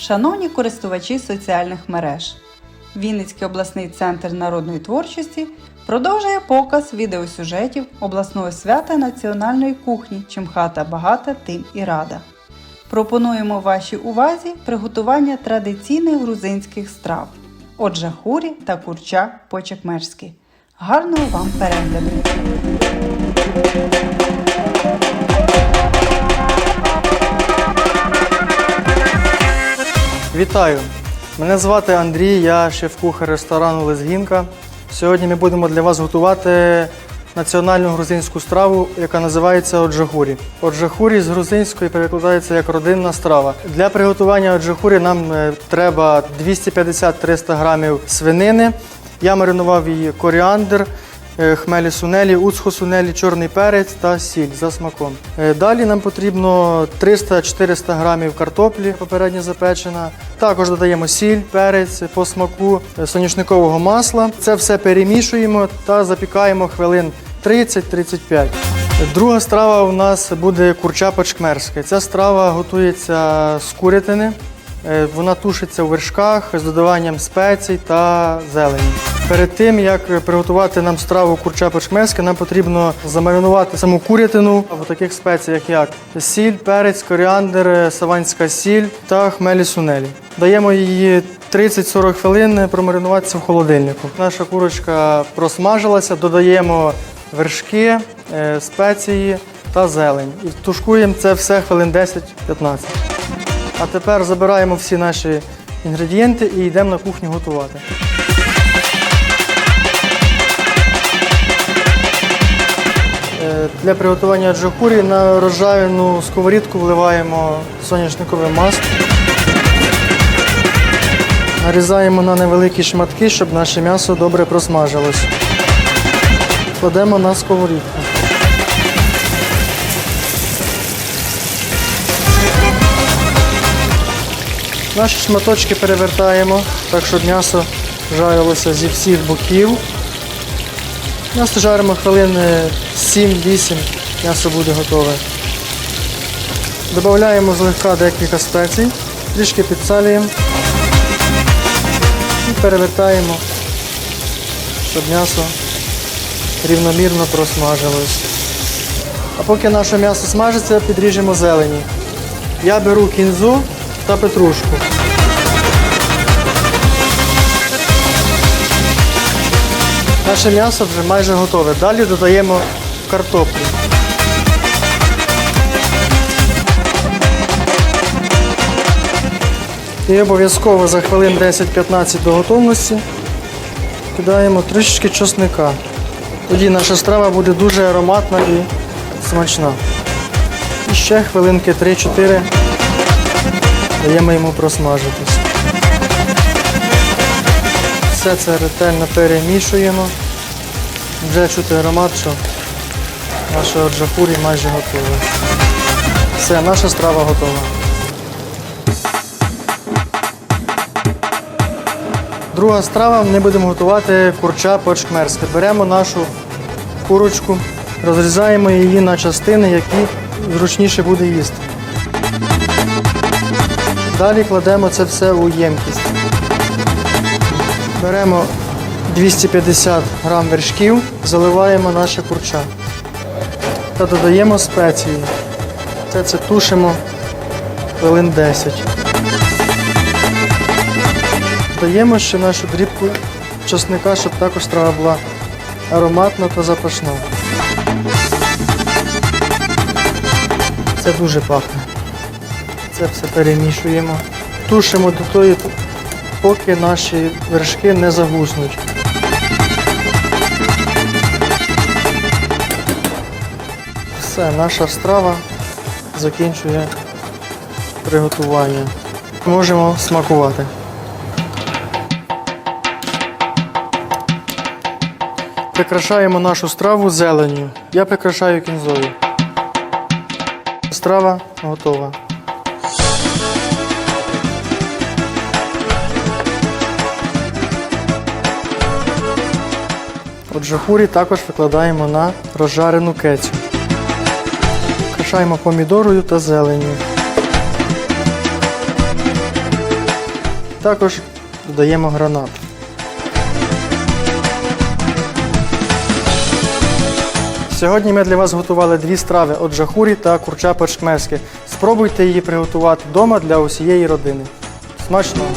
Шановні користувачі соціальних мереж, Вінницький обласний центр народної творчості продовжує показ відеосюжетів обласного свята національної кухні Чим хата багата, тим і рада. Пропонуємо вашій увазі приготування традиційних грузинських страв. Отже, хурі та курча по-чекмерськи. Гарного вам перегляду! Вітаю! Мене звати Андрій, я шеф-кухар ресторану Лезгінка. Сьогодні ми будемо для вас готувати національну грузинську страву, яка називається оджахурі. Оджахурі з грузинської перекладається як родинна страва. Для приготування оджахурі нам е, треба 250-300 грамів свинини. Я маринував її коріандр, хмелі сунелі, уцхо сунелі, чорний перець та сіль за смаком. Е, Далі нам потрібно 300-400 грамів картоплі, попередньо запечена. Також додаємо сіль, перець по смаку е, соняшникового масла. Це все перемішуємо та запікаємо хвилин 30-35. Друга страва у нас буде курча по-чкмерськи. Ця страва готується з курятини. Е, Вона тушиться у вершках з додаванням спецій та зелені. Перед тим як приготувати нам страву курча по-чкмерськи, нам потрібно замаринувати саму курятину в таких спеціях, як сіль, перець, коріандр, е, саванська сіль та хмелі сунелі. Даємо її 30-40 хвилин промаринуватися в холодильнику. Наша курочка просмажилася, додаємо вершки, е, спеції та зелень. І тушкуємо це все хвилин 10-15. А тепер забираємо всі наші інгредієнти і йдемо на кухню готувати. Для приготування джакурі на розжарену сковорідку вливаємо соняшникове масло. Нарізаємо на невеликі шматки, щоб наше м'ясо добре просмажилось. Кладемо на сковорідку. Наші шматочки перевертаємо, так щоб м'ясо жарилося зі всіх боків. М'ясо жаримо хвилин 7-8, м'ясо буде готове. Додаємо злегка декілька спецій, трішки підсалюємо і перевертаємо, щоб м'ясо рівномірно просмажилось. А поки наше м'ясо смажиться, підріжемо зелені. Я беру кінзу та петрушку. Наше м'ясо вже майже готове. Далі додаємо картоплю. І обов'язково за хвилин 10-15 до готовності кидаємо трішечки чесника. Тоді наша страва буде дуже ароматна і смачна. І ще хвилинки 3-4 даємо йому просмажитись. Все це ретельно перемішуємо. Вже чути аромат, що наша джахурі майже готова. Все, наша страва готова. Друга страва ми будемо готувати курча по-чкмерськи. Беремо нашу курочку, розрізаємо її на частини, які зручніше буде їсти. Далі кладемо це все у ємкість. Беремо 250 грам вершків, заливаємо наше курча та додаємо спеції. Це це тушимо хвилин 10. Додаємо ще нашу дрібку чесника, щоб також страва була ароматна та запашна. Це дуже пахне. Це все перемішуємо. Тушимо до тої, поки наші вершки не загуснуть. Все, наша страва закінчує приготування. Можемо смакувати. Прикрашаємо нашу страву зеленню. Я прикрашаю кінзою. Страва готова. Отже, хурі також викладаємо на розжарену кецю. Кашаємо помідорою та зеленню. Також додаємо гранат. Сьогодні ми для вас готували дві страви оджахурі та курча пешкмески. Спробуйте її приготувати вдома для усієї родини. Смачного!